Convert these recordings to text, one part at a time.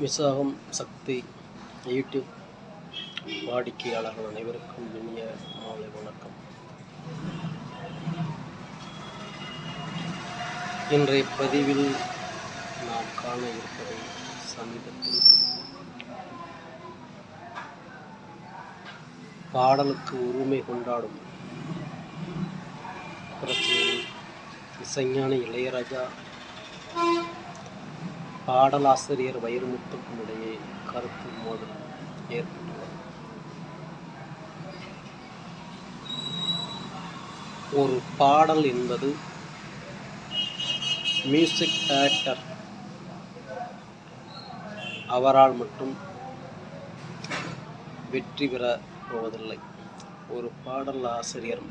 விசாகம் சக்தி YouTube வாடிக்கையாளர்கள் அனைவருக்கும் இனிய மாலை வணக்கம். இன்றைய பதிவில் நாம் காண இருப்பதை சமீபத்தில் பாடலுக்கு உரிமை கொண்டாடும் பிரச்சனையில் இசைஞானி இளையராஜா பாடலாசிரியர் வைரமுத்துக்கும் இடையே கருத்து மோதல் ஏற்பட்டுள்ளது ஒரு பாடல் என்பது மியூசிக் டைரக்டர் அவரால் மட்டும் வெற்றி பெற போவதில்லை. ஒரு பாடல் ஆசிரியர்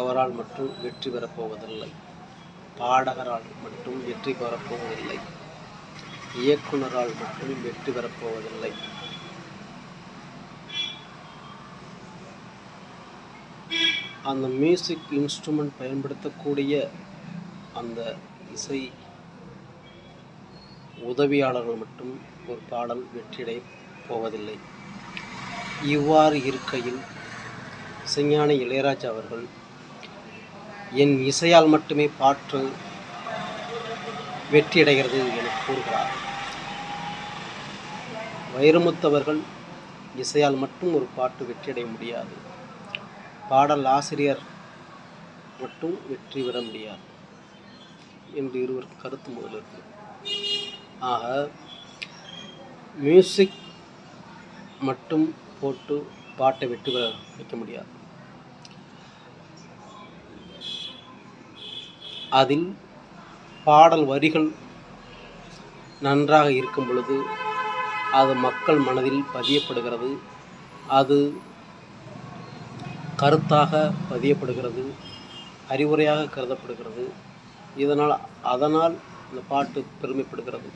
அவரால் மட்டும் வெற்றி பெறப் போவதில்லை. பாடகரால் மட்டும் வெற்றி பெறப்போவதில்லை. இயக்குனரால் மட்டும் வெற்றி பெறப்போவதில்லை. அந்த மியூசிக் இன்ஸ்ட்ருமெண்ட் பயன்படுத்தக்கூடிய அந்த இசை உதவியாளர்கள் மட்டும் ஒரு பாடல் வெற்றியடை போவதில்லை. இவ்வாறு இருக்கையில் சிஞ்ஞானி இளையராஜா அவர்கள் என் இசையால் மட்டுமே பாட்டு வெற்றியடைகிறது என கூறுகிறார். வைரமுத்தவர்கள் இசையால் மட்டும் ஒரு பாட்டு வெற்றியடைய முடியாது. பாடல் ஆசிரியர் மட்டும் வெற்றி பெற முடியாது என்று இருவர் கருத்து முதல் இருக்கு. ஆக மியூசிக் மட்டும் போட்டு பாட்டை வெற்றி பெற வைக்க முடியாது. அதில் பாடல் வரிகள் நன்றாக இருக்கும் பொழுது அது மக்கள் மனதில் பதியப்படுகிறது. அது கருத்தாக பதியப்படுகிறது. அறிவுரையாக கருதப்படுகிறது. இதனால் அதனால் இந்த பாட்டு பெருமைப்படுகிறது.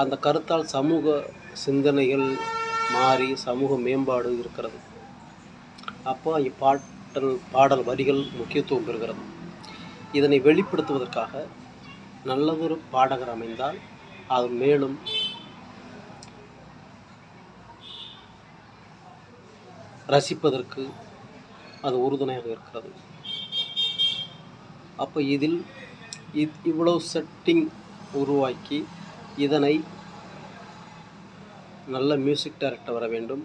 அந்த கருத்தால் சமூக சிந்தனைகள் மாறி சமூக மேம்பாடு இருக்கிறது. அப்போ பாட்டல் பாடல் வரிகள் முக்கியத்துவம் பெறுகிறது. இதனை வெளிப்படுத்துவதற்காக நல்லதொரு பாடகர் அமைந்தால் அது மேலும் ரசிப்பதற்கு அது உறுதுணையாக இருக்கிறது. அப்போ இதில் இத் இவ்வளவு செட்டிங் உருவாக்கி இதனை நல்ல மியூசிக் டைரக்டர் வர வேண்டும்.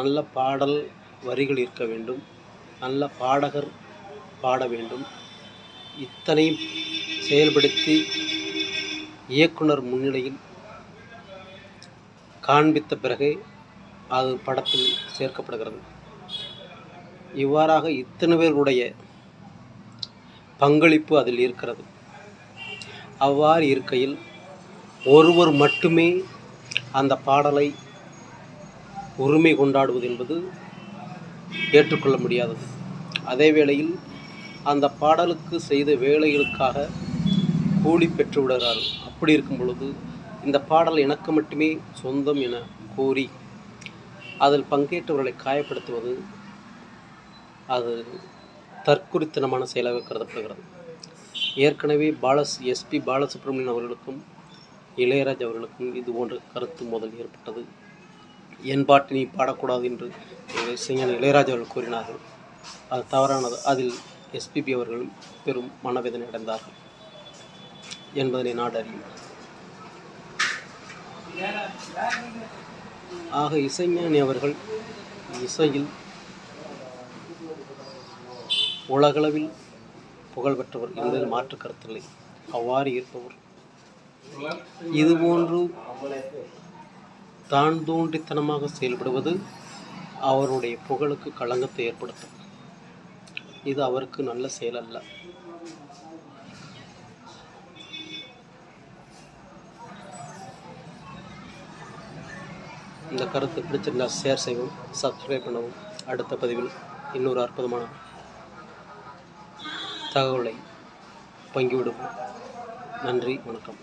நல்ல பாடல் வரிகள் இருக்க வேண்டும். நல்ல பாடகர் பாட வேண்டும். இத்தனையும் செயல்படுத்தி இயக்குனர் முன்னிலையில் காண்பித்த பிறகு அது படத்தில் சேர்க்கப்படுகிறது. இவ்வாறாக இத்தனை பேருடைய பங்களிப்பு அதில் இருக்கிறது. அவ்வாறு இருக்கையில் ஒருவர் மட்டுமே அந்த பாடலை உரிமை கொண்டாடுவது என்பது ஏற்றுக்கொள்ள முடியாதது. அதே வேளையில் அந்த பாடலுக்கு செய்த வேலைகளுக்காக கூலி பெற்று விடுகிறார். அப்படி இருக்கும் பொழுது இந்த பாடல் எனக்கு மட்டுமே சொந்தம் என கூறி அதில் பங்கேற்றவர்களை காயப்படுத்துவது அது தற்குறித்தனமான செயலாக கருதப்படுகிறது. ஏற்கனவே பாலஸ் எஸ்பி பாலசுப்ரமணியன் அவர்களுக்கும் இளையராஜ் அவர்களுக்கும் இது போன்ற கருத்து மோதல் ஏற்பட்டது. என் பாட்டு நீ பாடக்கூடாது என்று இசைஞான இளையராஜா அவர்கள் கூறினார்கள். அது தவறானது. அதில் எஸ்பிபி அவர்களும் பெரும் மனவேதனை அடைந்தார்கள் என்பதனை நாடு அறியும் ஆக இசைஞானி அவர்கள் இசையில் உலகளவில் புகழ்பெற்றவர் என்பதில் மாற்று கருத்தில்லை. அவ்வாறு இருப்பவர். இதுபோன்று தான் தோன்றித்தனமாக செயல்படுவது அவருடைய புகழுக்கு களங்கத்தை ஏற்படுத்தும். இது அவருக்கு நல்ல செயல் அல்ல இந்த கருத்து பிடிச்சிருந்தா ஷேர் செய்யவும் சப்ஸ்கிரைப் பண்ணவும். அடுத்த பதிவில் இன்னொரு அற்புதமான தகவலை பங்கிவிடுவோம். நன்றி வணக்கம்.